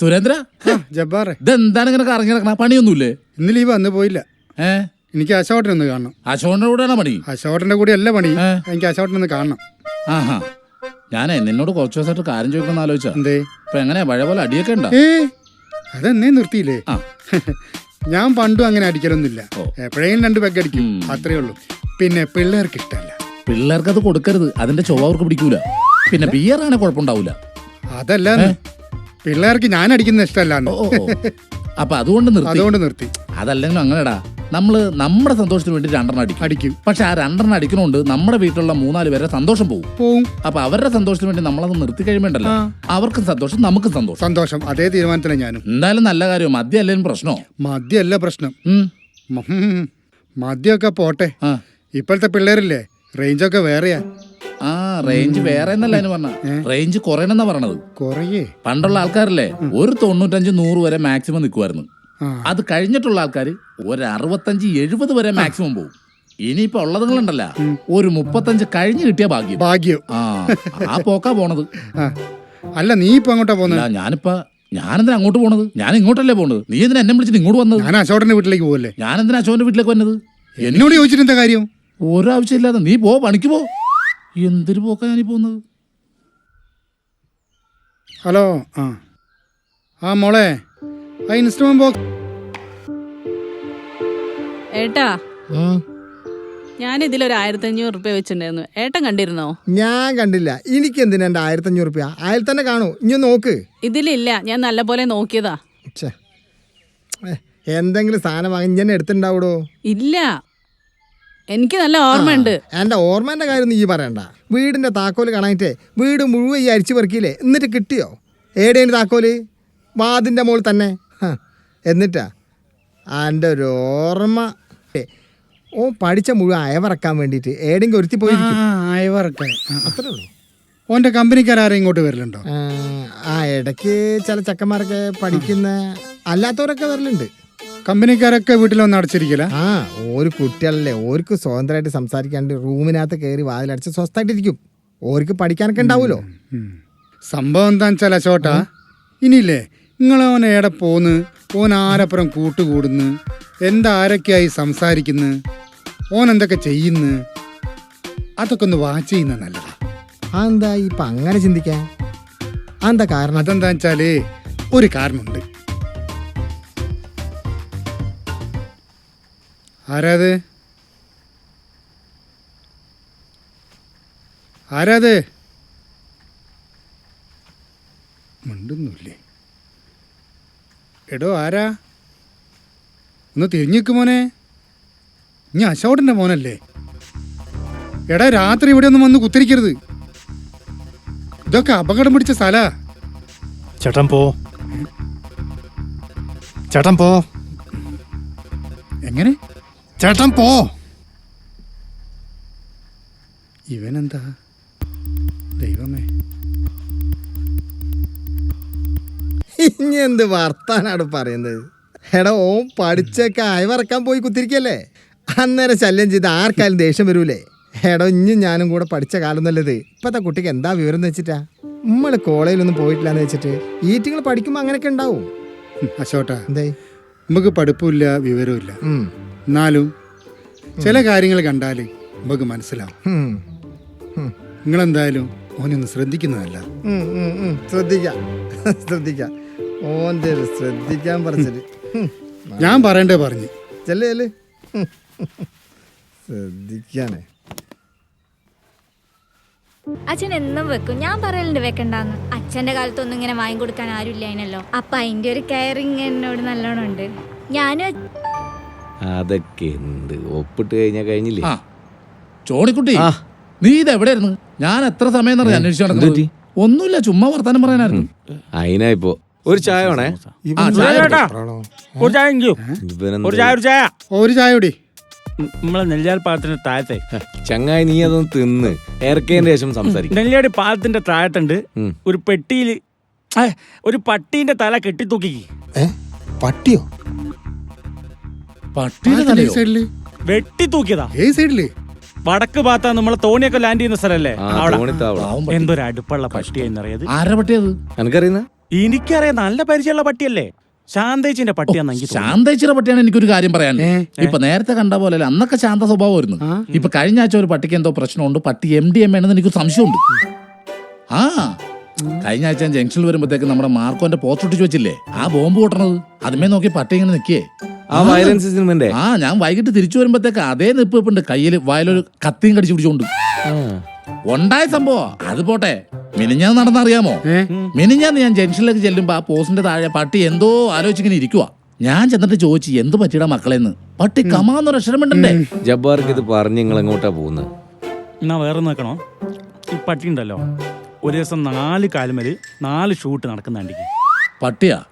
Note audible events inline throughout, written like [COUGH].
സുരേന്ദ്ര? ജബ്ബാറെ. ഇതെന്താണ് ഇങ്ങനെ കറങ്ങി നടക്കണ? പണിയൊന്നുമില്ലേ? ഇന്ന് ലീവ് വന്ന് പോയില്ല. ഏ? എനിക്ക് അശോട്ടനെ ഒന്ന് കാണണം. അശോകന്റെ കൂടെയാണ് പണി? അശോട്ടന്റെ കൂടെ അല്ല പണി. ഏ? എനിക്ക് അശോട്ടനെ ഒന്ന് കാണണം. ആഹാ. ഞാനേ നിന്നോട് കുറച്ച് ദിവസമായിട്ട് കാര്യം ചോദിക്കണം ആലോചിച്ചാ എന്തേ? ഇപ്പൊ എങ്ങനെയാ പഴയ പോലെ അടിയൊക്കെ ഉണ്ടോ? ഏ? അതെന്നേ നിർത്തിയില്ലേ? ആ. ഞാൻ പണ്ടും അങ്ങനെ അടിക്കലൊന്നുമില്ല. ഓ. എപ്പോഴേലും രണ്ട് പെഗ് അടിക്കും. ഉം. അത്രേ ഉള്ളൂ. പിന്നെ പിള്ളേർക്ക് ഇഷ്ടമല്ല. പിള്ളേർക്ക് അത് കൊടുക്കരുത്. അതിന്റെ ചൊവ്വ അവർക്ക് പിടിക്കൂല. പിന്നെ ബിയർ ആണെങ്കിൽ കുഴപ്പമുണ്ടാവൂല. അതല്ല പിള്ളേർക്ക് ഞാൻ അടിക്കുന്ന ഇഷ്ടമല്ല ഓ. അപ്പൊ അതുകൊണ്ട് നിർത്തി. അതുകൊണ്ട് നിർത്തി. അതല്ലെങ്കിലും അങ്ങനെടാ നമ്മൾ നമ്മുടെ സന്തോഷത്തിന് വേണ്ടി രണ്ടെണ്ണം അടിക്കും. അടിക്കും. പക്ഷെ ആ രണ്ടെണ്ണം അടിക്കണോണ്ട് നമ്മുടെ വീട്ടിലുള്ള മൂന്നാൽ പേരെ സന്തോഷം പോകും പോവും. അപ്പൊ അവരുടെ സന്തോഷത്തിന് വേണ്ടി നമ്മളത് നിർത്തി കഴിയുമ്പോണ്ടല്ലോ അവർക്ക് സന്തോഷം നമുക്കും സന്തോഷം. സന്തോഷം. അതേ തീരുമാനത്തിലാണ് ഞാനും. എന്തായാലും നല്ല കാര്യം മദ്യം അല്ലെങ്കിലും പ്രശ്നോ. മദ്യമല്ല പ്രശ്നം. മദ്യമൊക്കെ പോട്ടെ. ഇപ്പോഴത്തെ പിള്ളേരില്ലേ റേഞ്ചൊക്കെ വേറെയാ. റേഞ്ച് വേറെ എന്നല്ല അതിന് പറഞ്ഞ. റേഞ്ച് കുറയണെന്നാ പറഞ്ഞത്. കുറയേ? പണ്ടുള്ള ആൾക്കാരല്ലേ ഒരു തൊണ്ണൂറ്റഞ്ച് നൂറ് വരെ മാക്സിമം നിൽക്കുമായിരുന്നു അത് കഴിഞ്ഞിട്ടുള്ള ആൾക്കാർ ഒരു അറുപത്തഞ്ച് എഴുപത് വരെ മാക്സിമം പോകും ഇനിയിപ്പോ ഉള്ളതുങ്ങളുണ്ടല്ല ഒരു മുപ്പത്തഞ്ച് കഴിഞ്ഞു കിട്ടിയ ഭാഗ്യം. ഭാഗ്യം. ആ ആ പോക്കാ പോണത്. അല്ല നീ ഇപ്പൊ അങ്ങോട്ടാ പോകുന്നത് അല്ല ഞാനിപ്പ ഞാനെന്തിനാ അങ്ങോട്ട് പോണത്? ഞാൻ ഇങ്ങോട്ടല്ലേ പോണത്? നീ എന്തിനാ എന്നെ വിളിച്ചിട്ട് ഇങ്ങോട്ട് വന്നത്? ഞാൻ അശോടന്റെ വീട്ടിലേക്ക് പോകല്ലേ ഞാൻ എന്തിനാ അശോകന്റെ വീട്ടിലേക്ക് വന്നത്? എന്നോട് ചോദിച്ചിട്ട് എന്താ കാര്യം? ഒരാവശ്യമില്ലാതെ നീ പോ പണിക്ക് പോ. എന്തൊരു പോക്കാ ഞാനീ പോകുന്നത്? ഹലോ ആ. ആ മോളെ. ആ ഇൻസ്ട്രുമെന്റ് ബോക്സ് ഏട്ടാ ഞാൻ ഇതിലൊരു ആയിരത്തി അഞ്ഞൂറ് റുപ്യ വെച്ചിട്ടുണ്ടായിരുന്നു. ഏട്ടൻ കണ്ടിരുന്നോ? ഞാൻ കണ്ടില്ല. എനിക്ക് എന്തിനാ എന്റെ ആയിരത്തഞ്ഞൂറ് റുപ്യ? അയാൾ തന്നെ കാണൂ. ഇനി നോക്ക്. ഇതിലില്ല. ഞാൻ നല്ലപോലെ നോക്കിയതാ. എന്തെങ്കിലും സാധനം വാങ്ങി ഞാൻ എടുത്തിണ്ടാവൂടോ ഇല്ല. എനിക്ക് നല്ല ഓർമ്മയുണ്ട് എന്റെ ഓർമ്മന്റെ കാര്യം നീ പറയണ്ട. വീടിന്റെ താക്കോൽ കാണാനിട്ട് വീട് മുഴുവൻ ഈ അരിച്ചു പെറുക്കിയില്ലേ? എന്നിട്ട് കിട്ടിയോ? ഏടേന് താക്കോൽ? വാതിന്റെ മോൾ തന്നെ. എന്നിട്ടാ? എന്റെ ഒരു ഓർമ്മ. ഓ പഠിച്ച മുഴുവൻ അയവറക്കാൻ വേണ്ടിയിട്ട് ഏടെങ്കിലും ഒരുത്തി പോയിരിക്കും. അയവറക്കാൻ. അത്രേ ഉള്ളൂ. ഓന്റെ കമ്പനിക്കാരും ഇങ്ങോട്ട് വരലുണ്ടോ? ആ, ആ ഇടയ്ക്ക് ചില ചെക്കന്മാരൊക്കെ പഠിക്കുന്ന അല്ലാത്തവരൊക്കെ വരലുണ്ട്. കമ്പനിക്കാരൊക്കെ വീട്ടിലൊന്നും അടച്ചിരിക്കില്ല? ആ ഒരു കുട്ടികളല്ലേ ഓർക്ക് സ്വതന്ത്രമായിട്ട് സംസാരിക്കാണ്ട് റൂമിനകത്ത് കയറി വാതിലടച്ച് സ്വസ്ഥമായിട്ടിരിക്കും. ഓർക്ക് പഠിക്കാനൊക്കെ ഉണ്ടാവുമല്ലോ. സംഭവം എന്താന്ന് വെച്ചാൽ അശോട്ടാ ഇനിയില്ലേ നിങ്ങളോൻ എവിടെ പോന്ന്? ഓൻ ആരപ്പുറം കൂട്ടുകൂടുന്നു? എന്താരൊക്കെയായി സംസാരിക്കുന്നു? ഓൻ എന്തൊക്കെ ചെയ്യുന്നു? അതൊക്കെ ഒന്ന് വാച്ച് ചെയ്യുന്ന നല്ലതാ. അതെന്താ ഇപ്പൊ അങ്ങനെ ചിന്തിക്കാൻ? അതെന്താ കാരണം? അതെന്താ വെച്ചാൽ ഒരു കാരണമുണ്ട്. ആരാത്? ആരാത്? മിണ്ടുന്നില്ലേ? എടോ ആരാ? ഒന്ന് തിരിഞ്ഞിക്ക് മോനെ. ഇനി അശോടന്റെ മോനല്ലേ? എടാ രാത്രി ഇവിടെ ഒന്നും വന്ന് കുത്തിരിക്കരുത്. ഇതൊക്കെ അപകടം പിടിച്ച സ്ഥലാ. ചേട്ടൻ പോ. ചേട്ടൻ പോ. എങ്ങനെ? ചേട്ടൻ പോ. ഇവനെന്താ? ദൈവമേ. ഇനി എന്ത് വർത്താനാണ് പറയുന്നത്? എടാ ഓ പഠിച്ചൊക്കെ അയവറക്കാൻ പോയി കുത്തിരിക്കല്ലേ? അന്നേരം ശല്യം ചെയ്ത് ആർക്കാലും ദേഷ്യം വരൂലേ? എടോ ഇഞ്ഞും ഞാനും കൂടെ പഠിച്ച കാലം നല്ലത്. ഇപ്പത്തെ കുട്ടിക്ക് എന്താ വിവരം എന്ന് വെച്ചിട്ടാ? നമ്മൾ കോളേജിലൊന്നും പോയിട്ടില്ല എന്ന് വെച്ചിട്ട് ഈറ്റിങ്ങൾ പഠിക്കുമ്പോൾ അങ്ങനെയൊക്കെ ഉണ്ടാവും. അശോട്ടാ എന്തേ? നമുക്ക് പഠിപ്പില്ല വിവരമില്ല ഉം. എന്നാലും ചില കാര്യങ്ങൾ കണ്ടാൽ നമുക്ക് മനസ്സിലാവും. നിങ്ങളെന്തായാലും ഓനൊന്ന് ശ്രദ്ധിക്കുന്നതല്ല. ഉം, ഉം, ഉം. ശ്രദ്ധിക്കാം. ശ്രദ്ധിക്കാം. ഓന്റെ ഒരു ശ്രദ്ധിക്കാൻ പറഞ്ഞത് ഞാൻ പറയണ്ടേ പറഞ്ഞു. ചെല്ലേ ചെല്ലേ. ശ്രദ്ധിക്കാനേ. അച്ഛൻ എന്നും വെക്കും. ഞാൻ പറയലുണ്ട് വെക്കണ്ടെന്ന്. അച്ഛന്റെ കാലത്തൊന്നും ഇങ്ങനെ വാങ്ങി കൊടുക്കാൻ ആരുമില്ലായിനല്ലോ. അപ്പൊ അതിന്റെ ഒരു കെയറിങ് എന്നോട് നല്ലോണം ഉണ്ട്. ഞാനും അതൊക്കെ എന്ത്? ഒപ്പിട്ട് കഴിഞ്ഞാ കഴിഞ്ഞില്ലേ? ആ. ആ. നീ ഇത് എവിടെയായിരുന്നു? ഞാൻ എത്ര സമയം എന്നറിയാം അന്വേഷിച്ചു നടക്കുന്നത്? എന്തുപറ്റി? ഒന്നുമില്ല ചുമ്മാ വർത്താനം പറയാനായിരുന്നു. അതിനാ ഇപ്പോ ഒരു ചായ വേണേ? ആ, ചായ ചേട്ടാ ഒരു ചായ. ഇവനെന്ത്? ഒരു ചായ ഒരു ചായ. ഒരു ചായ കൂടി. നമ്മളെ നെല്ലാർ പാലത്തിന്റെ താഴത്തെ. ചങ്ങായി നീ അതൊന്ന് തിന്ന്. ഏർക്കേന്റെ ശേഷം സംസാരിക്കും. നെല്ലിയാടി പാലത്തിന്റെ താഴത്തുണ്ട്. ഉം. ഒരു പെട്ടിയിൽ ഒരു പട്ടീന്റെ തല കെട്ടിത്തൂക്കി ഏ? പട്ടിയോ? പട്ടിയുടെ തലയോ? വെട്ടി തൂക്കിയതാ. സൈഡിൽ? വടക്ക് ഭാഗത്താ നമ്മളെ തോണിയൊക്കെ ലാൻഡ് ചെയ്യുന്ന സ്ഥലല്ലേ? ആ അവിടെ. തോണിത്താവളം. പാവം പട്ടി. എന്തൊരു അടുപ്പുള്ള പട്ടിയായിന്നറിയത് ആരാ പട്ടിയത് എനക്കറിയുന്ന? എനിക്കറിയാം. നല്ല പരിചയമുള്ള പട്ടിയല്ലേ? ശാന്തേച്ചിന്റെ പട്ടിയാന്ന് എനിക്ക് തോന്നുന്നു. ശാന്തേച്ചിയുടെ പട്ടിയാണ് എനിക്കൊരു കാര്യം പറയാൻ? ഇപ്പൊ നേരത്തെ കണ്ട പോലെ അന്നൊക്കെ ശാന്ത സ്വഭാവമായിരുന്നു. ഇപ്പൊ കഴിഞ്ഞ ആഴ്ച ഒരു പട്ടിക്ക് എന്തോ പ്രശ്നമുണ്ട്. പട്ടി എം ഡി എം ആണെന്ന് എനിക്ക് സംശയമുണ്ട്. ആ. കഴിഞ്ഞ ആഴ്ച ഞാൻ ജംഗ്ഷനിൽ വരുമ്പോഴത്തേക്ക് നമ്മുടെ മാർക്കോന്റെ പോസ്റ്റ് ഒട്ടിച്ച് വെച്ചില്ലേ? ആ ബോംബ് പൊട്ടണത്. അതുമേ നോക്കി പട്ടി ഇങ്ങനെ നിക്കേ. ആ വയലൻസ് സിനിമന്റെ ആ ഞാൻ വൈകിട്ട് തിരിച്ചു വരുമ്പോഴത്തേക്ക് അതേ നിപ്പ് ഉണ്ട് കയ്യിൽ വയലൊരു കത്തിയും കടിച്ചു പിടിച്ചോണ്ട്. ഉണ്ടായ സംഭവം. അത് പോട്ടെ. മിനിഞ്ഞാന്ന് നടന്നറിയാമോ? അറിയാമോ മിനിഞ്ഞാന്ന് ഞാൻ ജംഗ്ഷനിലേക്ക് ചെല്ലുമ്പോ ആ പോസ്റ്റിന്റെ താഴെ പട്ടി എന്തോ ആലോചിച്ചിങ്ങനെ ഇരിക്കുക ഞാൻ ചെന്നിട്ട് ചോദിച്ചു എന്ത് പറ്റിയുടെ മക്കളെന്ന്? പട്ടി കമാന്നൊരു അക്ഷരമുണ്ടേ ജബ്ബാർക്ക് ഇത് പറഞ്ഞ് നിങ്ങൾ എങ്ങോട്ടാ പോകുന്നത്? എന്നാ വേറെ നോക്കണോ ഈ പട്ടി ഉണ്ടല്ലോ. ഒരു ദിവസം നാല് കാലുമൽ നാല് ഷൂട്ട് നടക്കുന്ന കണ്ടിക്ക്. പട്ടിയാ?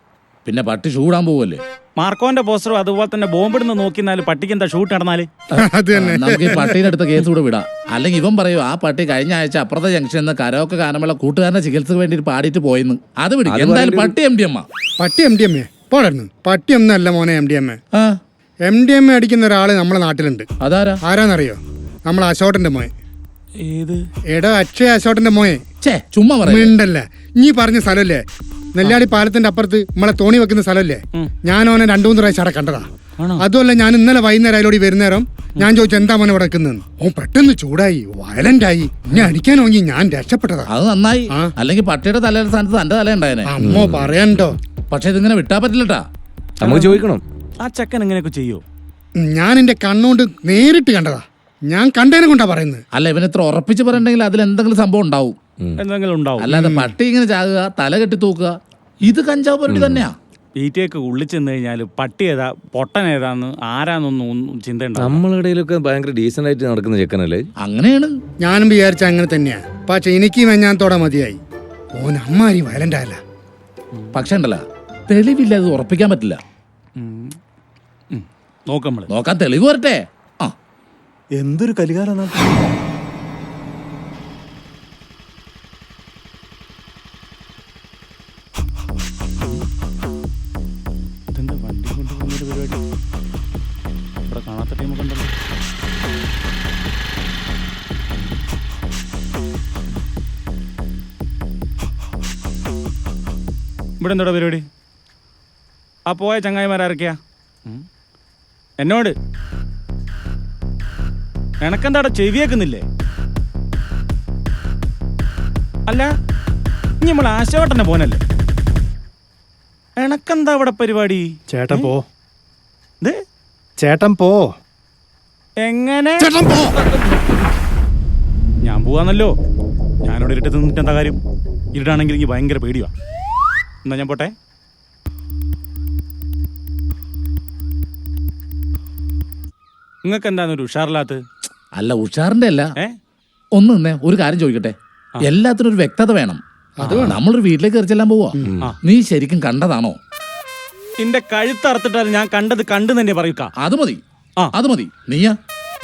പിന്നെ പട്ടി ഷൂടാൻ പോവല്ലേ? മാർക്കോന്റെ പോസ്റ്ററും അതുപോലെ തന്നെ ബോംബിടുന്ന് നോക്കിന്നാൽ പട്ടിക്ക് എന്താ ഷൂട്ട് നടന്നാൽ? അത് തന്നെ. നമുക്ക് ഈ പട്ടീനെ അടുത്ത കേസ് കൂടെ വിടാം. അല്ലെങ്കിൽ ഇവൻ പറയും ആ പട്ടി കഴിഞ്ഞ ആഴ്ച അപ്പുറത്തെ ജംഗ്ഷനിൽ നിന്ന് കരോക്കെ ഗാനമുള്ള കൂട്ടുകാരന്റെ ചികിത്സക്ക് വേണ്ടി പാടിയിട്ട് പോയിന്ന്. അത് വിടും അത് എന്തായാലും. പട്ടി എം ഡി അമ്മ പട്ടി എം ഡി എം എ? പോടായിരുന്നു. പട്ടി ഒന്നല്ല മോനെ എം ഡി എം എ. ആ. എം ഡി എം എ അടിക്കുന്ന ഒരാൾ നമ്മളെ നാട്ടിലുണ്ട്. അതാരാ? ആരാന്നറിയോ? നമ്മളെ അശോട്ടന്റെ മോയെ ഏത്? എടാ അക്ഷയ അശോട്ടന്റെ മോയെ ഛേ ചുമ്മാ പറയാം മിണ്ടല്ലേ. നീ പറഞ്ഞ സ്ഥലല്ലേ നെല്ലാടി പാലത്തിന്റെ അപ്പുറത്ത് നമ്മളെ തോണി വെക്കുന്ന സ്ഥലല്ലേ. ഞാൻ ഓനെ രണ്ടു മൂന്ന് പ്രാവശ്യം അവിടെ കണ്ടതാ. ആണോ? അതുമല്ല ഞാൻ ഇന്നലെ വൈകുന്നേരം അതിലോടി വരുന്നേരം ഞാൻ ചോദിച്ചു എന്താ മോനെ ഇവിടെ നിൽക്കുന്നത് ഓൻ പെട്ടെന്ന് ചൂടായി വയലന്റ് ആയി. ഇനി അടിക്കാൻ ഓങ്ങി ഞാൻ രക്ഷപ്പെട്ടതാ. അത് നന്നായി. ആ. അല്ലെങ്കിൽ പട്ടിയുടെ തലയുടെ സ്ഥാനത്ത് തന്റെ തല ഉണ്ടായനെ. അമ്മോ പറയണ്ടോ? പക്ഷെ ഇതിങ്ങനെ വിട്ടാ പറ്റില്ലട്ടാ. നമുക്ക് ചോദിക്കണം. ആ ചെക്കൻ എങ്ങനെയൊക്കെ ചെയ്യോ? ഞാൻ എന്റെ കണ്ണുകൊണ്ട് നേരിട്ട് കണ്ടതാ. ഞാൻ കണ്ടതിനെ കൊണ്ടാ പറയുന്നത്. അല്ല ഇവൻ ഇത്ര ഉറപ്പിച്ച് പറയണ്ടെങ്കിൽ അതിൽ എന്തെങ്കിലും സംഭവം ഉണ്ടാവും. എന്തെങ്കിലും ഉണ്ടാവും. അല്ലാതെ പട്ടി ഇങ്ങനെ ചാകുക തല കെട്ടി തൂക്കുക ഇത് കഞ്ചാവ് പരിപാടി തന്നെയാ. ഈറ്റയൊക്കെ ഉള്ളിൽ ചെന്ന് കഴിഞ്ഞാൽ പട്ടി ഏതാ പൊട്ടൻ ഏതാന്ന് ആരാന്നൊന്നും ഒന്നും ചിന്ത ഉണ്ടാവും നമ്മളിടയിലൊക്കെ ഭയങ്കര ഡീസന്റ് ആയിട്ട് നടക്കുന്ന ചെക്കനല്ലേ? അങ്ങനെയാണ്. ഞാനും വിചാരിച്ച അങ്ങനെ തന്നെയാ. പക്ഷെ എനിക്ക് മെഞ്ഞാത്തോടെ മതിയായി. ഓൻ അമ്മാരി വയലന്റ് ആയല്ല. പക്ഷെ ഉണ്ടല്ല തെളിവില്ല അത് ഉറപ്പിക്കാൻ പറ്റില്ല. നോക്കമ്മൾ നോക്കാൻ തെളിവ് വരട്ടെ. എന്തൊരു കലികാലാണ് ഇതെന്താ വണ്ടി പരിപാടി? ഇവിടെ കാണാത്ത ടീമൊക്കെ ഉണ്ടല്ലോ. ഇവിടെ എന്താ പരിപാടി? ആ പോയ ചങ്ങായിമാരാരൊക്കെയാ. എന്നോട്? എനക്കെന്താടാ ചെവിയേക്കുന്നില്ലേ? അല്ല ഇനി നമ്മൾ ആശവട്ടന്റെ പോനല്ലേ എനക്കെന്താ അവിടെ പരിപാടി? ചേട്ടൻ പോ. ഇത് ചേട്ടൻ പോ. എങ്ങനെ? ചേട്ടൻ പോ. ഞാൻ പോവാന്നല്ലോ. ഞാനിവിടെ ഇരുട്ടത്ത് നിന്നിട്ട് എന്താ കാര്യം? ഇരുട്ടാണെങ്കിൽ എനിക്ക് ഭയങ്കര പേടിയാ. എന്നാ ഞാൻ പോട്ടെ. നിങ്ങൾക്ക് എന്താന്നൊരു ഉഷാറില്ലാത്ത അല്ല ഉഷാറിന്റെ അല്ല. ഒന്ന് നിന്നേ ഒരു കാര്യം ചോദിക്കട്ടെ? എല്ലാത്തിനും ഒരു വ്യക്തത വേണം. നമ്മളൊരു വീട്ടിലേക്ക് എറിച്ചെല്ലാം പോവാ. നീ ശരിക്കും കണ്ടതാണോ? നിന്റെ കഴുത്തറുത്തിട്ടാൽ ഞാൻ കണ്ടത് കണ്ടു തന്നെ പറയുക അത് മതി. ആ. അത് മതി. നീയാ.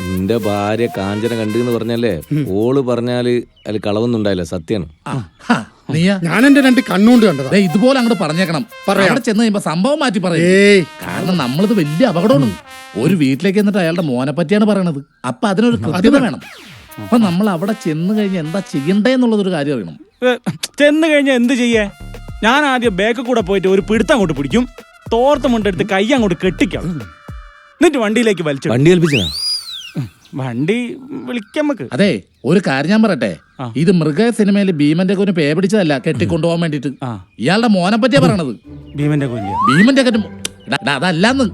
നിന്റെ ഭാര്യ കാഞ്ചന കണ്ടു എന്ന് പറഞ്ഞല്ലേ ഓൾ പറഞ്ഞാൽ അതിൽ കളവൊന്നും ഉണ്ടായില്ല സത്യാണ്. നീയാ? ഞാൻ എന്റെ രണ്ട് കണ്ണുകൊണ്ട് കണ്ടതാ. ദേ ഇതുപോലെ അങ്ങോട്ട് പറഞ്ഞേക്കണം. പറയാം. അവിടെ ചെന്ന് കഴിയുമ്പോ സംഭവം മാറ്റി പറയും ഏയ്. കാരണം നമ്മളിത് വലിയ അപകടമാണ്. ഒരു വീട്ടിലേക്ക് എന്നിട്ട് അയാളുടെ മോനെ പറ്റിയാണ് പറയണത്. അപ്പൊ അതിനൊരു കൃത്യത വേണം. അപ്പൊ നമ്മൾ അവിടെ ചെന്ന് കഴിഞ്ഞാൽ എന്താ ചെയ്യണ്ടേ എന്നുള്ളതൊരു കാര്യം അറിയണം. ഏ, ചെന്ന് കഴിഞ്ഞാൽ എന്ത് ചെയ്യേ? ഞാൻ ആദ്യം ബേക്ക് കൂടെ പോയിട്ട് ഒരു പിടുത്തം അങ്ങോട്ട് പിടിക്കും. തോർത്ത് മുണ്ടെടുത്ത് കൈ അങ്ങോട്ട് കെട്ടിക്കാം എന്നിട്ട് വണ്ടിയിലേക്ക് വലിച്ചു വണ്ടി ഏൽപ്പിച്ചാ വണ്ടി വിളിക്കാം നമുക്ക്. അതെ ഒരു കാര്യം ഞാൻ പറയട്ടെ. ഇത് മൃഗ സിനിമയിൽ ഭീമന്റെ കുഞ്ഞു പേ പിടിച്ചതല്ല കെട്ടിക്കൊണ്ടുപോകാൻ വേണ്ടിട്ട് ഇയാളുടെ മോനെ പറ്റിയാ പറയണത്? ഭീമന്റെ കുഞ്ഞു ഭീമന്റെ കറ്റും അതല്ലാന്ന്.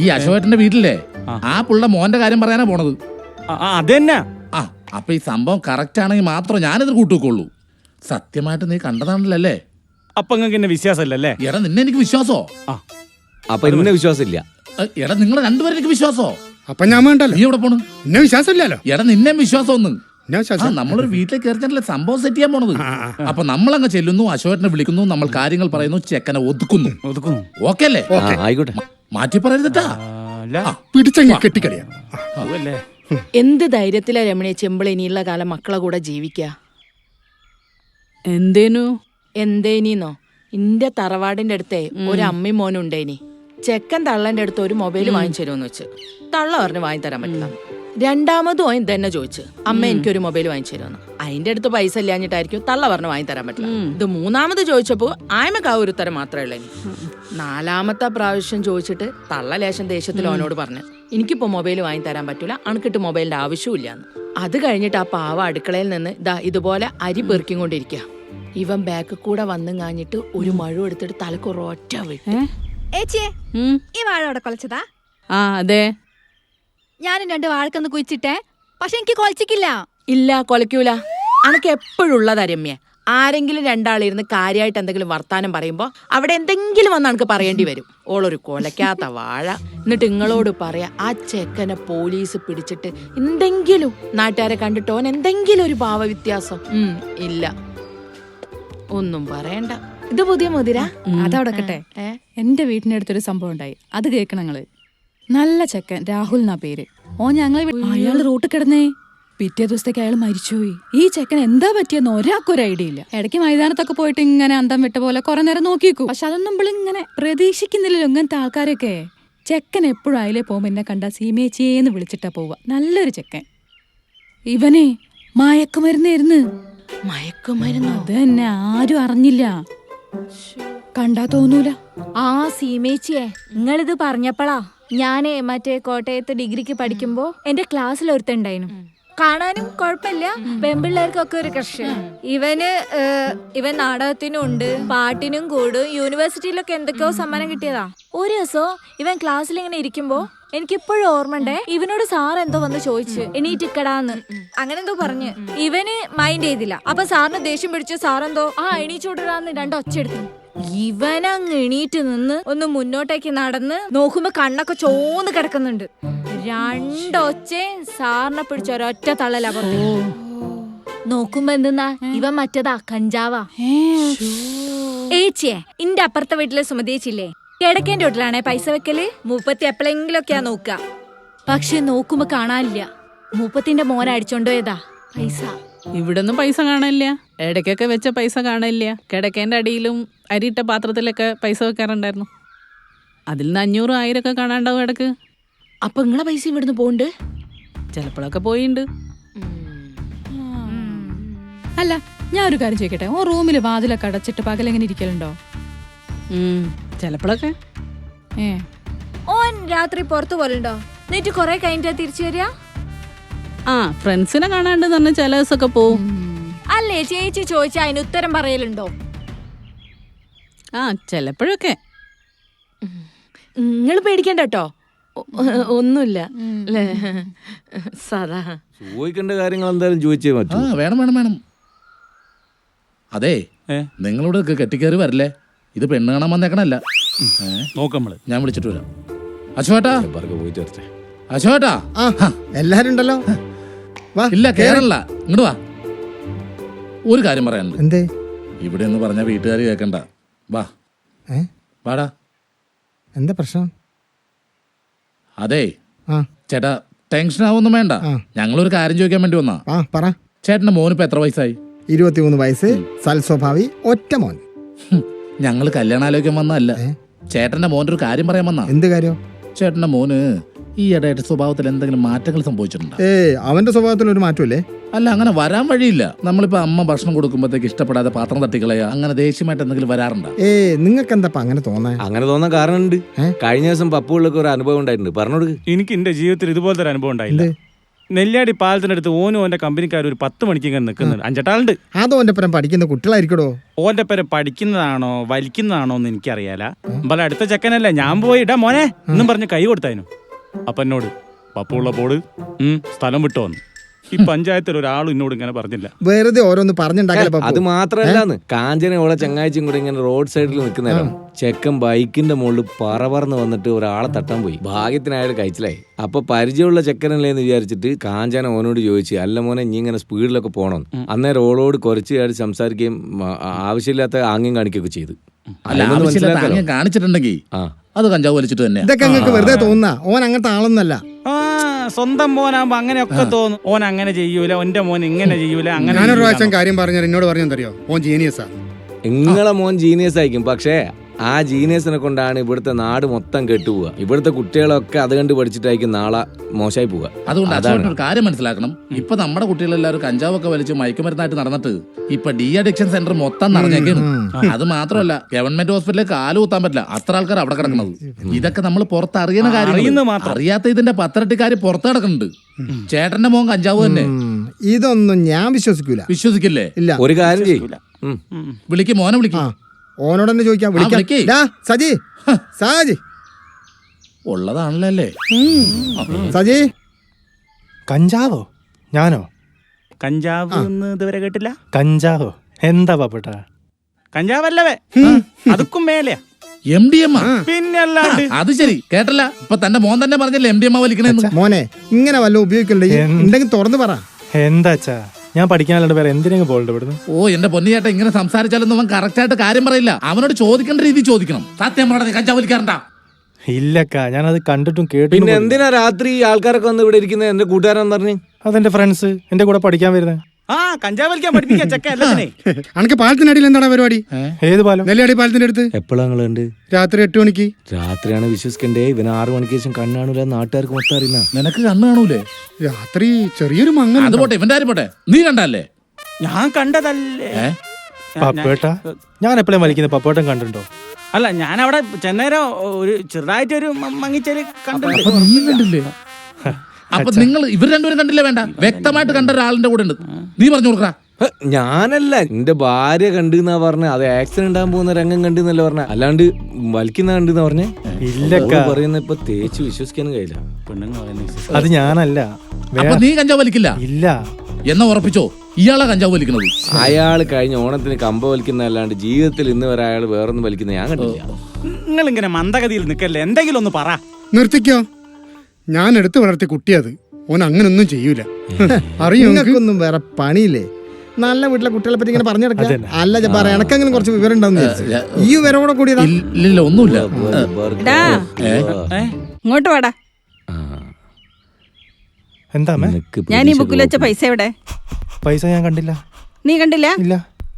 ഈ അശോകന്റെ വീട്ടിലെ ആ. പുള്ള മോന്റെ കാര്യം പറയാനാ പോണത്. അതന്നെ. ആ അപ്പൊ ഈ സംഭവം കറക്റ്റ് ആണെങ്കിൽ മാത്രം ഞാനിത് കൂട്ടുവെക്കുള്ളൂ. സത്യമായിട്ട് നീ കണ്ടതാണല്ലേ? അപ്പൊ നിങ്ങൾക്ക് എന്നെ വിശ്വാസമല്ലേ എടാ നിന്നെ എനിക്ക് വിശ്വാസോ? അപ്പൊ ഇന്നെ വിശ്വാസമില്ല. എടാ നിങ്ങളെ രണ്ടുപേരെ എനിക്ക് വിശ്വാസോ? അപ്പൊ ഞാൻ വേണ്ടല്ലോ. നീ എവിടെ പോണു? എന്നെ വിശ്വാസമില്ലല്ലോ. എടാ നിന്നെ വിശ്വാസം ഒന്ന് ഞാൻ ആ വിശ്വാസം നമ്മളൊരു വീട്ടിലേക്ക് കയറിച്ചല്ലേ സംഭവം സെറ്റ് ചെയ്യാൻ പോണത്. ആ, ആ, അപ്പൊ നമ്മളങ്ങ് ചെല്ലുന്നു അശോകനെ വിളിക്കുന്നു നമ്മൾ കാര്യങ്ങൾ പറയുന്നു ചെക്കനെ ഒതുക്കുന്നു. ഒതുക്കുന്നു. ഓക്കെ അല്ലേ? ആ ആയിക്കോട്ടെ. മാറ്റി പറയരുതട്ടാ ആ, അല്ല. പിടിച്ചങ്ങ് കെട്ടിക്കളിയാ. അതുമല്ലേ എന്ത് ധൈര്യത്തിലാ രമണിയെ ചെമ്പിൾ ഇനിയുള്ള കാലം മക്കളെ കൂടെ ജീവിക്ക? എന്തേനു? എന്തേനീന്നോ? ഇന്റെ തറവാടിന്റെ അടുത്തേ ഒരു അമ്മയും മോനും ഉണ്ടേനി. ചെക്കൻ തള്ളന്റെ അടുത്ത് ഒരു മൊബൈൽ വാങ്ങിച്ചു തരുമെന്ന് വെച്ച്. തള്ള പറഞ്ഞ് വാങ്ങി തരാൻ പറ്റില്ല. രണ്ടാമതും ഓൻ തന്നെ ചോദിച്ചു. അമ്മ എനിക്കൊരു മൊബൈൽ വാങ്ങിച്ചു തരുമെന്ന്. അതിന്റെ അടുത്ത് പൈസ ഇല്ലാഞ്ഞിട്ടായിരിക്കും തള്ള പറഞ്ഞ് വാങ്ങി തരാൻ പറ്റില്ല. ഇത് മൂന്നാമത് ചോദിച്ചപ്പോ ആയമക്ക് ആ ഒരു ഉത്തരം മാത്രമേ ഉള്ളൂ നാലാമത്തെ പ്രാവശ്യം ചോദിച്ചിട്ട് തള്ള ലേശം ദേഷ്യത്തിൽ ഓനോട് പറഞ്ഞു എനിക്കിപ്പോ മൊബൈൽ വാങ്ങി തരാൻ പറ്റൂല അണക്കിട്ട് മൊബൈലിന്റെ ആവശ്യമില്ലാന്ന് അത് കഴിഞ്ഞിട്ട് ആ പാവ അടുക്കളയിൽ നിന്ന് ദാ ഇതുപോലെ അരി പെറുക്കിക്കൊണ്ടിരിക്കുക ഇവൻ ബാക്ക് കൂടെ വന്നും കാഞ്ഞിട്ട് ഒരു മഴ എടുത്തിട്ട് തലക്കൊരു ഒറ്റ വിട്ട്. ഏച്ചിയെ ഈ വാഴ അവിടെ കൊലച്ചതാ ആ അതെ. ഞാനും രണ്ട് വാഴക്കൊന്ന് കുഴിച്ചിട്ടേ പക്ഷെ എനിക്ക് കൊലച്ചിക്കില്ല ഇല്ല കൊലക്കൂല അനക്ക് എപ്പോഴും ഉള്ളതാ രമ്യ. ആരെങ്കിലും രണ്ടാളിരുന്ന് കാര്യമായിട്ട് എന്തെങ്കിലും വർത്താനം പറയുമ്പോ അവിടെ എന്തെങ്കിലും വന്ന് അനക്ക് പറയേണ്ടി വരും. ഓളൊരു കൊലക്കാത്ത വാഴ. എന്നിട്ട് നിങ്ങളോട് പറയാ ആ ചെക്കനെ പോലീസ് പിടിച്ചിട്ട് എന്തെങ്കിലും നാട്ടുകാരെ കണ്ടിട്ട് ഓൻ എന്തെങ്കിലും ഒരു ഭാവ വ്യത്യാസം ഇല്ല. ഒന്നും പറയണ്ട. ഇത് പുതിയ മുതിര? അതവിടക്കട്ടെ ഏ? എന്റെ വീട്ടിനടുത്തൊരു സംഭവം ഉണ്ടായി. അത് കേൾക്കണം നിങ്ങൾ നല്ല ചെക്കൻ രാഹുൽ എന്നാ പേര്. ഓ ഞങ്ങൾ അയാൾ റോട്ട് കിടന്നേ. പിറ്റേ ദിവസത്തേക്ക് അയാൾ മരിച്ചുപോയി. ഈ ചെക്കൻ എന്താ പറ്റിയെന്ന് ഒരാൾക്കൊരു ഐഡിയ ഇല്ല ഇടയ്ക്ക് മൈതാനത്തൊക്കെ പോയിട്ട് ഇങ്ങനെ അന്തം വിട്ട പോലെ കുറെ നേരം നോക്കിക്കൂ പക്ഷെ അതൊന്നും നമ്മൾ ഇങ്ങനെ പ്രതീക്ഷിക്കുന്നില്ലല്ലോ ഇങ്ങനത്തെ ആൾക്കാരൊക്കെ ചെക്കൻ എപ്പോഴും അതിലെ പോകുമ്പോ എന്നെ കണ്ട സീമേച്ചിയെന്ന് വിളിച്ചിട്ടാ പോവുക. നല്ലൊരു ചെക്കൻ. ഇവനെ മയക്കുമരുന്നായിരുന്നു മയക്കുമരുന്ന്? അത് തന്നെ ആരും അറിഞ്ഞില്ല. കണ്ടാ തോന്നൂല. ആ സീമേച്ചിയെ. നിങ്ങളിത് പറഞ്ഞപ്പോളാ ഞാനേ മറ്റേ കോട്ടയത്ത് ഡിഗ്രിക്ക് പഠിക്കുമ്പോ എന്റെ ക്ലാസ്സിൽ ഒരുത്തുണ്ടായിരുന്നു കാണാനും കുഴപ്പമില്ല പെമ്പിള്ളേർക്കൊക്കെ ഒരു ക്രഷ് ഇവന് ഇവൻ നാടകത്തിനും ഉണ്ട് പാട്ടിനും കൂടും. യൂണിവേഴ്സിറ്റിയിലൊക്കെ എന്തൊക്കെയോ സമ്മാനം കിട്ടിയതാ. ഒരു ദിവസം ഇവൻ ക്ലാസ്സിൽ ഇങ്ങനെ ഇരിക്കുമ്പോ എനിക്കിപ്പോഴും ഓർമ്മണ്ടേ ഇവനോട് സാർ എന്തോ വന്ന് ചോദിച്ചു ടിക്കടാന്ന് അങ്ങനെ എന്തോ പറഞ്ഞ്. ഇവന് മൈൻഡ് ചെയ്തില്ല. അപ്പൊ സാറിന് ദേഷ്യം പിടിച്ച് സാറെന്തോ ആ എണീച്ചോടാന്ന് രണ്ട് ഒച്ചെടുത്തു ഇവനങ്ങ് എണീറ്റ് നിന്ന് ഒന്ന് മുന്നോട്ടേക്ക് നടന്ന് നോക്കുമ്പോ കണ്ണൊക്കെ ചോന്ന് കിടക്കുന്നുണ്ട്. രണ്ടൊച്ചേ സാറിനെ പിടിച്ച ഒരൊറ്റ തള്ളലാ പറഞ്ഞു നോക്കുമ്പോ എന്തെന്നാ? ഇവൻ മറ്റതാ കഞ്ചാവാ. ഏച്ചിയെ ഇന്റെ അപ്പുറത്തെ വീട്ടിലെ സുമതേച്ചില്ലേ കിടക്കേന്റെ വീട്ടിലാണേ പൈസ വെക്കൽ? മൂപ്പത്തി എപ്പോഴെങ്കിലൊക്കെയാ നോക്ക. പക്ഷെ നോക്കുമ്പോ കാണാനില്ല. മൂപ്പത്തിന്റെ മോനെ അടിച്ചോണ്ടോ ഏതാ പൈസ. ഒന്നും പൈസ കാണില്ല ഇടയ്ക്കൊക്കെ വെച്ച പൈസ കാണില്ല കിടക്കേന്റെ അടിയിലും അരിയിട്ട പാത്രത്തിലൊക്കെ പൈസ വെക്കാറുണ്ടായിരുന്നു. അതിൽ നിന്ന് അഞ്ഞൂറ് ആയിരം ഒക്കെ കാണാണ്ടാവും ഇടയ്ക്ക് അപ്പൊ നിങ്ങളെ പൈസ ഇവിടുന്ന് പോണ്ട് ചിലപ്പോഴൊക്കെ പോയിണ്ട്. അല്ല ഞാൻ ഒരു കാര്യം ചോദിക്കട്ടെ? ഓ റൂമിൽ വാതിലൊക്കെ അടച്ചിട്ട് പകലെങ്ങനെ ഇരിക്കലുണ്ടോ? ചിലപ്പോഴൊക്കെ. ഓൻ രാത്രി പുറത്തു പോലുണ്ടോ എന്നിട്ട് കൊറേ കഴിഞ്ഞിട്ടാ തിരിച്ചു വരിക? ആ ഫ്രണ്ട്സിനെ കാണാണ്ട് തന്നെ ചില ദിവസമൊക്കെ പോവും. അല്ലേ ചേച്ചി ചോദിച്ചാ അതിന് ഉത്തരം പറയലുണ്ടോ? ആ ചിലപ്പോഴൊക്കെ. നിങ്ങൾ പേടിക്കണ്ട കേട്ടോ ഒന്നുമില്ല. സാധാ ചോദിക്കേണ്ട കാര്യങ്ങൾ എന്തായാലും ചോദിച്ചേ ആ പറ്റൂ വേണം വേണം വേണം. അതെ നിങ്ങളോടൊക്കെ നിങ്ങളോട് കെട്ടിക്കേറി വരല്ലേ? ഇത് പെണ്ണ് കാണാൻ വന്നേക്കണല്ല. നോക്കാം നോക്കമ്മൾ ഞാൻ വിളിച്ചിട്ട് വരാം. അശോട്ടാ പോയി പോയിട്ട് വരട്ടെ അശോട്ടാ എല്ലാരും ഉണ്ടല്ലോ. വാ ഇല്ല. കേരള ഇങ്ങോട്ട് വാ. ഒരു കാര്യം പറയാനുണ്ട്. എന്തേ? ഇവിടെ എന്ന് പറഞ്ഞ വീട്ടുകാർ കേൾക്കണ്ട വാ. ഏ? വാടാ. എന്താ പ്രശ്നം? അതെ. ആ. ചേട്ടാ ടെൻഷൻ ആവൊന്നും വേണ്ട. ഞങ്ങളൊരു കാര്യം ചോദിക്കാൻ വേണ്ടി വന്നാ. ആ പറ. ചേട്ടന്റെ മോനിപ്പോ എത്ര വയസ്സായി? ഇരുപത്തിമൂന്ന് വയസ്സ് സൽസ്വഭാവി ഒറ്റ മോൻ. ഞങ്ങൾ കല്യാണാലോചിക്കാൻ വന്നതല്ല? ചേട്ടന്റെ മോന്റെ ഒരു കാര്യം പറയാൻ വന്നാ? എന്ത് കാര്യം? ചേട്ടന്റെ മോന് ഈ ഇടയായിട്ട് സ്വഭാവത്തിൽ എന്തെങ്കിലും മാറ്റങ്ങൾ സംഭവിച്ചിട്ടുണ്ടോ? ഏ അവന്റെ സ്വഭാവത്തിൽ ഒരു മാറ്റമില്ലേ? അല്ല അങ്ങനെ വരാൻ വഴിയില്ല. നമ്മളിപ്പോ അമ്മ ഭക്ഷണം കൊടുക്കുമ്പോഴത്തേക്ക് ഇഷ്ടപ്പെടാതെ പാത്രം തട്ടിക്കളയാ. അങ്ങനെ ദേഷ്യമായിട്ട് എന്തെങ്കിലും വരാറുണ്ടോ? ഏ നിങ്ങൾക്ക് എന്താ അങ്ങനെ തോന്നാ? അങ്ങനെ തോന്നാൻ കാരണമുണ്ട്. ഉണ്ട് കഴിഞ്ഞ ദിവസം പപ്പുകളിലൊക്കെ ഒരു അനുഭവം ഉണ്ടായിട്ടുണ്ട്. പറഞ്ഞോടുക്ക്. എനിക്ക് എന്റെ ജീവിതത്തിൽ ഇതുപോലത്തെ ഒരു അനുഭവം ഉണ്ടായില്ല. നെല്ലിയാടി പാലത്തിനടുത്ത് ഓനും ഓന്റെ കമ്പനിക്കാർ ഒരു പത്ത് മണിക്ക് ഇങ്ങനെ നിൽക്കുന്നുണ്ട് അഞ്ചെട്ടാളുണ്ട്. അതോ എന്റെ പരം പഠിക്കുന്ന കുട്ടികളായിരിക്കടോ? ഓന്റെ പരം പഠിക്കുന്നതാണോ വലിക്കുന്നതാണോ എന്ന് എനിക്കറിയാല. അമ്പല അടുത്ത ചെക്കനല്ലേ ഞാൻ പോയി. ഇടാ മോനെ എന്നും പറഞ്ഞ് കൈ കൊടുത്തായിരുന്നു അപ്പൊ എന്നോട് പപ്പുള്ള ഉം, സ്ഥലം വിട്ടു വന്നു. ഈ പഞ്ചായത്തിൽ ഒരാളും എന്നോട് ഇങ്ങനെ പറഞ്ഞില്ല. വെറുതെ ഓരോന്ന് പറഞ്ഞുണ്ടാക്കില്ല അത് മാത്രല്ലാന്ന് കാഞ്ചന ഓളെ ചങ്ങാഴ്ചയും കൂടെ ഇങ്ങനെ റോഡ് സൈഡിൽ നിൽക്കുന്നേരം ചെക്കൻ ബൈക്കിന്റെ മുകളിൽ പറപറന്ന് വന്നിട്ട് ഒരാളെ തട്ടാൻ പോയി. ഭാഗ്യത്തിനായാലും അയാൾ കഴിച്ചിലായി അപ്പൊ പരിചയമുള്ള ചെക്കനല്ലേ എന്ന് വിചാരിച്ചിട്ട് കാഞ്ചന ഓനോട് ചോദിച്ചു അല്ല മോനെ നീ ഇങ്ങനെ സ്പീഡിലൊക്കെ പോകണം അന്നേരം ഓളോട് കുറച്ച് കാര്യം സംസാരിക്കുകയും ആവശ്യമില്ലാത്ത ആംഗ്യം കാണിക്കുകയൊക്കെ ചെയ്തു. കാണിച്ചിട്ടുണ്ടെങ്കിൽ ആ. അത് കഞ്ചാവ് വലിച്ചിട്ട് തന്നെ ഇതൊക്കെ വെറുതെ തോന്നുന്ന ഓൻ അങ്ങനത്തെ ആളൊന്നല്ല. സ്വന്തം മോനാകുമ്പോ അങ്ങനെയൊക്കെ തോന്നും. ഓൻ അങ്ങനെ ചെയ്യൂല ഓന്റെ മോൻ ഇങ്ങനെ ചെയ്യൂല അങ്ങനെ ഞാനൊരു ചെയ്യൂല. പ്രാവശ്യം കാര്യം പറഞ്ഞാൽ എന്നോട് പറഞ്ഞോ ഓൻ ജീനിയസാ നിങ്ങളെ മോൻ ജീനിയസ് ആയിരിക്കും. പക്ഷേ ആ ജീനിയസിനെ കൊണ്ടാണ് ഇവിടുത്തെ നാട് മൊത്തം കെട്ടുപോവുക. ഇവിടുത്തെ കുട്ടികളൊക്കെ അത് കണ്ട് പഠിച്ചിട്ടായിരിക്കും നാളെ മോശമായി പോവുക. അതുകൊണ്ട് അതാണ്. അച്ഛൻ ഒരു കാര്യം മനസ്സിലാക്കണം. ഇപ്പൊ നമ്മുടെ കുട്ടികളെല്ലാവരും കഞ്ചാവൊക്കെ വലിച്ച് മയക്കുമരുന്നായിട്ട് നടന്നിട്ട് ഇപ്പൊ ഡി അഡിക്ഷൻ സെന്റർ മൊത്തം നടന്നേക്കും അത് മാത്രമല്ല ഗവൺമെന്റ് ഹോസ്പിറ്റലിൽ കാൽ കുത്താൻ പറ്റില്ല. അത്ര ആൾക്കാർ അവിടെ കിടക്കുന്നത്. ഇതൊക്കെ നമ്മൾ പുറത്ത് അറിയുന്ന അറിയുന്നത് കാര്യം മാത്രം. അറിയാത്ത ഇതിന്റെ പത്തരട്ടിക്കാര് പുറത്ത് കിടക്കുന്നുണ്ട്. ചേട്ടന്റെ മോൻ കഞ്ചാവ് തന്നെ. ഇതൊന്നും ഞാൻ വിശ്വസിക്കൂല. വിശ്വസിക്കില്ലേ? ഇല്ല. ഒരു കാര്യം ചെയ്യൂല വിളിക്ക് മോനെ വിളിക്ക്. ഓനോട് തന്നെ ചോദിക്കാം വിളിക്ക്. ഡാ, സജി. സാജി. ഉള്ളതാണല്ലോ. അല്ലേ സജി. കഞ്ചാവോ? ഞാനോ? കഞ്ചാവ് എന്ന് ഇതുവരെ കേട്ടില്ല? കഞ്ചാവോ? എന്താ പാപ്പട്ട? കഞ്ചാവല്ലവേ. അതുക്കും മേലെയാ. എം ഡി എം പിന്നല്ലാണ്ട്. അത് ശരി. കേട്ടല്ല ഇപ്പൊ തന്റെ മോൻ തന്നെ പറഞ്ഞല്ലേ എം ഡി എം വലിക്കണെന്ന്? മോനെ ഇങ്ങനെ വല്ല ഉപയോഗിക്കണ്ടേ? ഉണ്ടെങ്കിൽ തുറന്നു പറ. എന്താ അച്ഛാ? ഞാൻ പഠിക്കാനല്ലാണ്ട് വേറെ എന്തിനെങ്കിലും പോകണ്ട ഇവിടുന്ന്? ഓ എന്റെ പൊന്നു ചേട്ടാ ഇങ്ങനെ സംസാരിച്ചാലൊന്നും അവൻ കറക്റ്റ് ആയിട്ട് കാര്യം പറയില്ല. അവനോട് ചോദിക്കേണ്ട രീതി ചോദിക്കണം. സത്യം പറഞ്ഞ കഞ്ചാവലിക്കാരണ്ട ഇല്ലക്ക ഞാനത് കണ്ടിട്ടും കേട്ടിട്ടും പിന്നെ പോലും- എന്തിനാ രാത്രി ഈ ആൾക്കാരൊക്കെ വന്ന് ഇവിടെ ഇരിക്കുന്നത്? എന്റെ കൂട്ടുകാരൻ പറഞ്ഞു. അതെന്റെ ഫ്രണ്ട്സ് എന്റെ കൂടെ പഠിക്കാൻ വരുന്നത്. ആ കഞ്ചാവ് വലിക്കാൻ പഠിപ്പിക്കാൻ ചെക്ക അല്ലേ [LAUGHS] അനക്ക് പാലത്തിനടിയിൽ എന്താണ് പരിപാടി? ഏത് പാലം? നെല്ലിയാടി പാലത്തിന്റെ അടുത്ത്. രാത്രി എട്ട് മണിക്ക്. രാത്രിയാണ് വിശ്വസിക്കണ്ടേ. ഇവന് ആറു മണിക്ക് ശേഷം കണ്ണാണൂല നാട്ടുകാർക്ക് മൊത്തം അറിയുന്ന. നിനക്ക് കണ്ണ് കാണൂലേ? രാത്രി ചെറിയൊരു മങ്ങനെ അത് പോട്ടെ ഇവന്റെ പോട്ടെ. നീ കണ്ടല്ലേ ഞാൻ കണ്ടതല്ലേ. പപ്പേട്ട ഞാൻ എപ്പോഴും വലിക്കുന്ന പപ്പേട്ടൻ കണ്ടിട്ടുണ്ടോ? അല്ല ഞാൻ അവിടെ ചെന്നേരം ഒരു ചെറുതായിട്ടൊരു മങ്ങിച്ചേര് കണ്ടില്ലേ? അപ്പൊ നിങ്ങൾ ഇവർ രണ്ടുപേരും കണ്ടില്ല വേണ്ട? വ്യക്തമായിട്ട് കണ്ട ഒരാളിന്റെ കൂടെ ഉണ്ട്. നീ പറഞ്ഞു കൊടുക്കടാ. ഞാനല്ല എന്റെ ഭാര്യ കണ്ടെന്നാ പറഞ്ഞ. അത് ആക്സിഡന്റ് ആകാൻ പോകുന്ന രംഗം കണ്ടു എന്നല്ല പറഞ്ഞ. അല്ലാണ്ട് വലിക്കുന്ന കണ്ടെന്നാ പറഞ്ഞേ. ഇല്ല പറയുന്ന ഇപ്പൊ തേച്ച് വിശ്വസിക്കാനും കഴിയില്ല. അത് ഞാനല്ല. അപ്പൊ നീ കഞ്ചാവ് വലിക്കില്ല? ഇല്ല. എന്നാ ഉറപ്പിച്ചോ? ഇയാളെ കഞ്ചാവ് വലിക്കുന്നത്. അയാൾ കഴിഞ്ഞ ഓണത്തിന് കമ്പ വലിക്കുന്ന അല്ലാണ്ട് ജീവിതത്തിൽ ഇന്ന് വരെ അയാൾ വേറൊന്നും വലിക്കുന്ന ഞാൻ കണ്ടില്ല. നിങ്ങൾ ഇങ്ങനെ മന്ദഗതിയിൽ നിൽക്കല്ലേ എന്തെങ്കിലും ഒന്ന് പറ. നിർത്തിക്കോ? ഞാൻ എടുത്തു വളർത്തിയ കുട്ടിയത് ഓൻ അങ്ങനൊന്നും ചെയ്യൂല. അറിയോ? നിങ്ങൾക്കൊന്നും വേറെ പണിയില്ലേ? നല്ല വീട്ടിലെ കുട്ടികളെ പറ്റി ഇങ്ങനെ പറഞ്ഞു നടക്കുക. അല്ല ജബ്ബാറ എനക്കെങ്കിലും കുറച്ച് വിവരം ഉണ്ടാവും ഈ വിവരം കൂടെ കൂടിയതാ ഇല്ല ഒന്നുമില്ല? ഇങ്ങോട്ട് വാടാ. എന്താ ഞാൻ ഈ ബുക്കിൽ വെച്ച പൈസ എവിടെ? പൈസ ഞാൻ കണ്ടില്ല. നീ കണ്ടില്ല? ഇല്ല.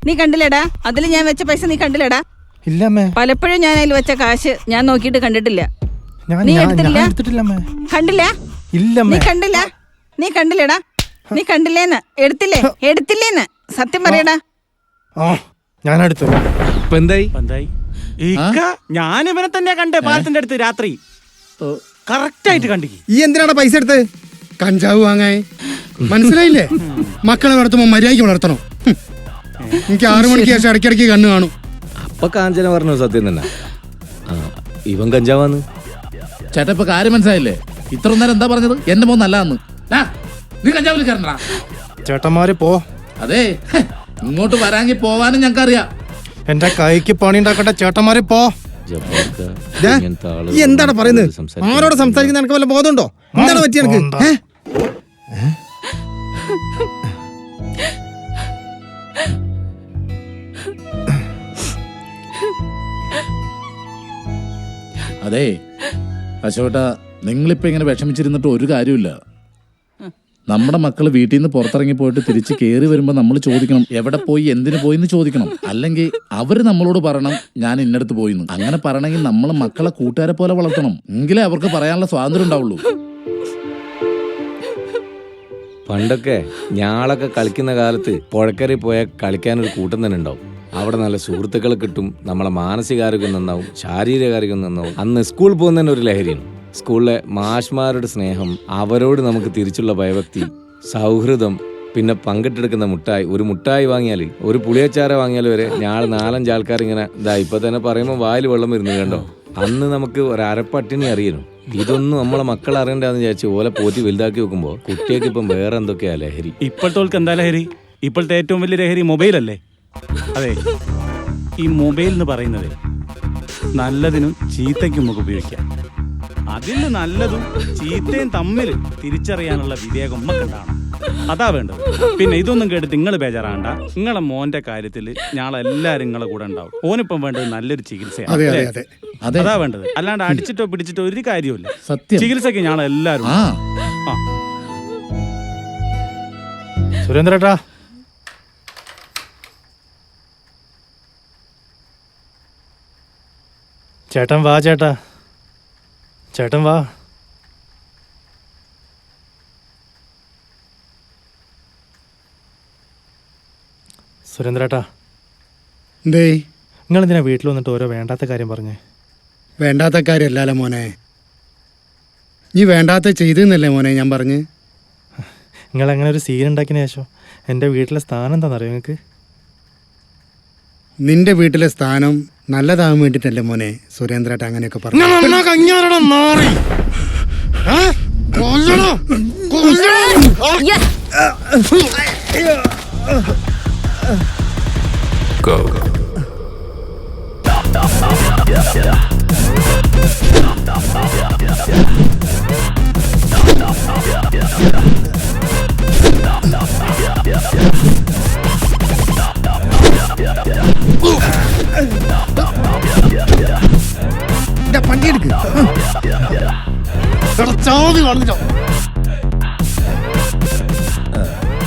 നീ കണ്ടില്ലടാ. അതിൽ ഞാൻ വെച്ച പൈസ നീ കണ്ടില്ലടാ. ഇല്ല അമ്മേ. പലപ്പോഴും ഞാൻ അതിൽ വെച്ച കാശ് ഞാൻ നോക്കിയിട്ട് കണ്ടിട്ടില്ല. ഞാൻ നീ എടുത്തില്ല? കണ്ടില്ല? നീ കണ്ടില്ല? നീ കണ്ടില്ലടാ? നീ കണ്ടില്ലേന്ന്? എടുത്തില്ലേ? എടുത്തില്ലേന്ന്? സത്യം പറയടാ. ആ ഞാൻ എടുത്തു. ഇപ്പൊ എന്തായി? ഇപ്പൊ എന്തായി? ഇക്ക ഞാൻ ഇവനെ തന്നെ കണ്ടേ പാലത്തിന്റെ അടുത്ത് രാത്രി. കറക്റ്റ് ആയിട്ട് കണ്ടിക്ക്. ഈ എന്തിനാണ് പൈസ എടുത്ത്? കഞ്ചാവ് വാങ്ങാൻ. മനസ്സിലായില്ലേ? മക്കളെ വളർത്തുമ്പോ മര്യാദയ്ക്ക് വളർത്തണം. എനിക്ക് ആറു മണിക്ക് ശേഷം ഇടയ്ക്കിടയ്ക്ക് കണ്ണ് കാണും. അപ്പൊ കാഞ്ചന പറഞ്ഞു സത്യം തന്നെ. ഇവൻ കഞ്ചാവാന്ന്. ചേട്ടാ ഇപ്പൊ കാര്യം മനസ്സിലായില്ലേ? ഇത്ര നേരം എന്താ പറഞ്ഞത്? എന്റെ മോൻ നല്ലതാന്ന്. ഡാ, നീ കഞ്ചാവ് വിളിക്കാറുണ്ടാ ചേട്ടന്മാര് പോ. അതെ ഹെ, ഇങ്ങോട്ട് വരാങ്കി പോവാനും ഞങ്ങക്ക് അറിയാം എന്റെ കൈക്ക് പണി ഉണ്ടാക്കട്ടെ ചേട്ടന്മാര് പോ. ദേ, ഈ എന്താണ് പറയുന്നത്? ആരോട് സംസാരിക്കുന്ന എനിക്ക് വല്ല ബോധമുണ്ടോ? എന്താണ് പറ്റിയ എനിക്ക്. അതെ അശോട്ട നിങ്ങളിപ്പോ ഇങ്ങനെ വിഷമിച്ചിരുന്നിട്ട് ഒരു കാര്യമില്ല നമ്മുടെ മക്കൾ വീട്ടിൽ നിന്ന് പുറത്തിറങ്ങി പോയിട്ട് തിരിച്ച് കയറി വരുമ്പോൾ നമ്മൾ ചോദിക്കണം എവിടെ പോയി എന്തിനു പോയി എന്ന് ചോദിക്കണം. അല്ലെങ്കിൽ അവർ നമ്മളോട് പറയണം ഞാൻ ഇന്നടത്ത് പോയിന്ന്. അങ്ങനെ പറയണമെങ്കിൽ നമ്മൾ മക്കളെ കൂട്ടുകാരെ പോലെ വളർത്തണം. എങ്കിലേ അവർക്ക് പറയാനുള്ള സ്വാതന്ത്ര്യം ഉണ്ടാവുള്ളൂ. പണ്ടൊക്കെ ഞാളൊക്കെ കളിക്കുന്ന കാലത്ത് പുഴക്കരയിൽ പോയാൽ കളിക്കാൻ ഒരു കൂട്ടം തന്നെ ഉണ്ടാവും. അവിടെ നല്ല സുഹൃത്തുക്കളെ കിട്ടും നമ്മളെ മാനസികാരോഗ്യം നന്നാവും ശാരീരികാരോഗ്യം നന്നാവും. അന്ന് സ്കൂൾ പോകുന്നതന്നെ ഒരു ലഹരിയാണ്. സ്കൂളിലെ മാഷ്മാരുടെ സ്നേഹം അവരോട് നമുക്ക് തിരിച്ചുള്ള ഭയഭക്തി സൗഹൃദം പിന്നെ പങ്കിട്ടെടുക്കുന്ന മുട്ടായി. ഒരു മുട്ടായി വാങ്ങിയാൽ ഒരു പുളിയച്ചാര വാങ്ങിയാൽ വരെ ഞാൾ നാലഞ്ച് ആൾക്കാർ ഇങ്ങനെ ഇതാ ഇപ്പൊ തന്നെ പറയുമ്പോൾ വായിൽ വെള്ളം വരുന്നു കണ്ടോ? അന്ന് നമുക്ക് ഒരു അരപ്പട്ടിണി അറിയണം. ഇതൊന്നും നമ്മളെ മക്കൾ അറിയണ്ടെന്ന് വിചാരിച്ചു ഓലെ പോറ്റി വലുതാക്കി വെക്കുമ്പോൾ കുട്ടികൾക്ക് ഇപ്പം വേറെ എന്തൊക്കെയാ ലഹരി? ഇപ്പോഴത്തെ എന്താ ലഹരി? ഇപ്പോഴത്തെ ഏറ്റവും വലിയ ലഹരി മൊബൈലല്ലേ? അതെ ഈ മൊബൈൽ എന്ന് പറയുന്നത് നല്ലതിനും ചീത്തയ്ക്കും നമുക്ക് ഉപയോഗിക്കാം. അതിൽ നല്ലതും ചീത്തയും തമ്മിൽ തിരിച്ചറിയാനുള്ള വിവേകം ഉണ്ടാവണം അതാ വേണ്ടത്. പിന്നെ ഇതൊന്നും കേട്ടിട്ട് നിങ്ങൾ ബേജാറാണ്ട. നിങ്ങളെ മോന്റെ കാര്യത്തിൽ ഞങ്ങളെല്ലാരും നിങ്ങളെ കൂടെ ഉണ്ടാവും. ഓനിപ്പം വേണ്ടത് നല്ലൊരു ചികിത്സയാണ്. അതെ അതെ അല്ലേ? അതെ. വേണ്ടത്. അല്ലാണ്ട് അടിച്ചിട്ടോ പിടിച്ചിട്ടോ ഒരു കാര്യമില്ല സത്യം. ചികിത്സക്ക് ഞങ്ങളെല്ലാരും ആ. ആ. സുരേന്ദ്രേട്ടാ ചേട്ടൻ വാ ചേട്ടാ. ചേട്ടൻ വാ. സുരേന്ദ്രേട്ടാ എന്തേ നിങ്ങൾ എന്തിനാ വീട്ടിൽ വന്നിട്ട് ഓരോ വേണ്ടാത്ത കാര്യം പറഞ്ഞേ? വേണ്ടാത്ത കാര്യമല്ലല്ലോ മോനെ. നീ വേണ്ടാത്ത ചെയ്തെന്നല്ലേ മോനെ ഞാൻ പറഞ്ഞ്? നിങ്ങൾ അങ്ങനെ ഒരു സീൻ ഉണ്ടാക്കിയ ശേഷം എന്റെ വീട്ടിലെ സ്ഥാനം എന്താണെന്നറിയോ നിങ്ങൾക്ക്? നിന്റെ വീട്ടിലെ സ്ഥാനം നല്ലതാകാൻ വേണ്ടിട്ടല്ലേ മോനെ സുരേന്ദ്രേട്ട അങ്ങനെയൊക്കെ പറഞ്ഞു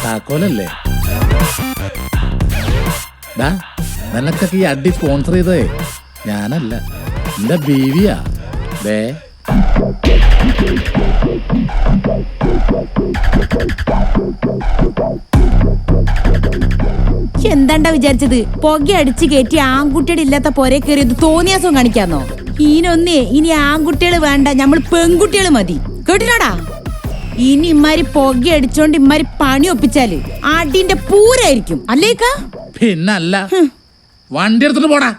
താക്കോലല്ലേ? നിനക്കൊക്കെ ഈ അടി സ്പോൺസർ ചെയ്തേ ഞാനല്ല. എന്റെ ബീവിയാ? ദേ. എന്താണ്ടാ വിചാരിച്ചത്? പുക അടിച്ച് കയറ്റി ആൺകുട്ടിയുടെ ഇല്ലാത്ത പൊരേ കയറിയത് തോന്നിയാസം കാണിക്കാന്നോ? ഇനൊന്നേ ഇനി ആൺകുട്ടികൾ വേണ്ട നമ്മൾ പെൺകുട്ടികൾ മതി. കേട്ടിട്ടാടാ ഇനി ഇമ്മാരി പുക അടിച്ചോണ്ട് ഇമ്മാരി പണി ഒപ്പിച്ചാൽ അടിന്റെ പൂരായിരിക്കും. അല്ലേക്കാ? പിന്നല്ല. വണ്ടി എടുത്തിട്ട് പോടാ.